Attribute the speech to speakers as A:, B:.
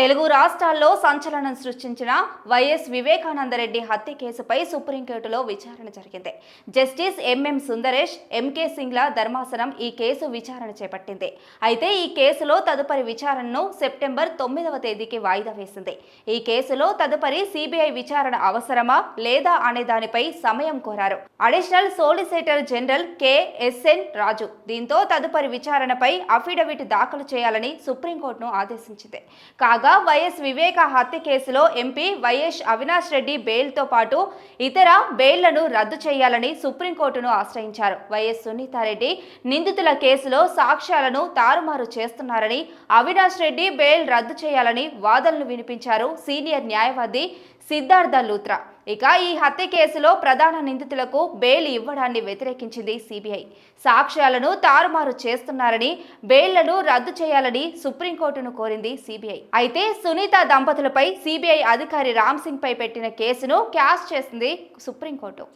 A: తెలుగు రాష్ట్రాల్లో సంచలనం సృష్టించిన వైఎస్ వివేకానందరెడ్డి హత్య కేసుపై సుప్రీంకోర్టులో విచారణ జరిగింది. జస్టిస్ ఎంఎం సుందరేష్ ఎంకే సింగ్ల ధర్మాసనం ఈ కేసు విచారణ చేపట్టింది. అయితే ఈ కేసులో తదుపరి విచారణను సెప్టెంబర్ తొమ్మిదవ తేదీకి వాయిదా వేసింది. ఈ కేసులో తదుపరి సిబిఐ విచారణ అవసరమా లేదా అనే దానిపై సమయం కోరారు. Additional solicitor general KSN Raju దీంతో తదుపరి విచారణపై అఫిడవిట్ దాఖలు చేయాలని సుప్రీంకోర్టును ఆదేశించింది. కాగా వైఎస్ వివేక హత్య కేసులో ఎంపీ వైఎస్ అవినాష్ రెడ్డి బెయిల్తో పాటు ఇతర బెయిల్లను రద్దు చేయాలని సుప్రీంకోర్టును ఆశ్రయించారు. వైఎస్ సునీతారెడ్డి నిందితుల కేసులో సాక్ష్యాలను తారుమారు చేస్తున్నారని అవినాష్ రెడ్డి బెయిల్ రద్దు చేయాలని వాదనలు వినిపించారు సీనియర్ న్యాయవాది సిద్ధార్థ లూత్రా. ఇక ఈ హత్య కేసులో ప్రధాన నిందితులకు బెయిల్ ఇవ్వడాన్ని వ్యతిరేకించింది సిబిఐ. సాక్ష్యాలను తారుమారు చేస్తున్నారని బెయిళ్ళను రద్దు చేయాలని సుప్రీంకోర్టును కోరింది సిబిఐ. అయితే సునీత దంపతులపై సిబిఐ అధికారి రామ్ సింగ్ పై పెట్టిన కేసును క్యాష్ చేసింది సుప్రీంకోర్టు.